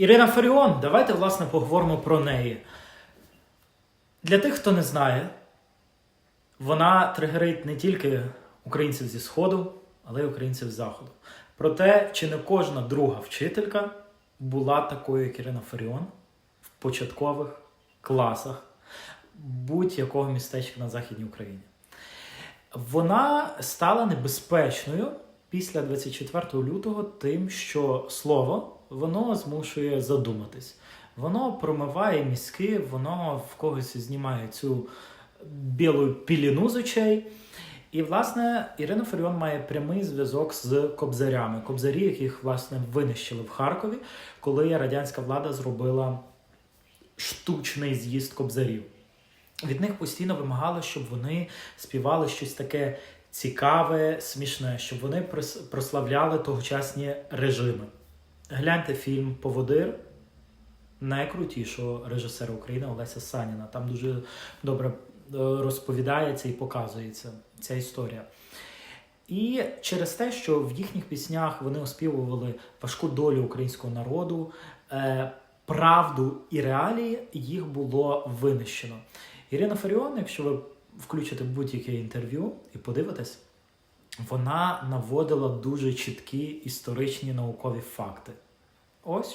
Ірина Фаріон, давайте власне поговоримо про неї. Для тих, хто не знає, вона тригерить не тільки українців зі Сходу, але й українців з Заходу. Проте, чи не кожна друга вчителька була такою, як Ірина Фаріон, в початкових класах будь-якого містечка на Західній Україні. Вона стала небезпечною після 24 лютого тим, що слово воно змушує задуматись. Воно промиває мізки, воно в когось знімає цю білу піліну з очей. І, власне, Ірина Фаріон має прямий зв'язок з кобзарями. Кобзарі, яких власне винищили в Харкові, коли радянська влада зробила штучний з'їзд кобзарів. Від них постійно вимагали, щоб вони співали щось таке цікаве, смішне, щоб вони прославляли тогочасні режими. Гляньте фільм Поводир найкрутішого режисера України Олеся Саніна. Там дуже добре е, розповідається і показується ця історія. І через те, що в їхніх піснях вони оспівували важку долю українського народу, е, правду і реалії, їх було винищено. Ірина Фаріон, якщо ви включите будь-яке інтерв'ю і подивитесь, вона наводила дуже чіткі історичні наукові факти. Ось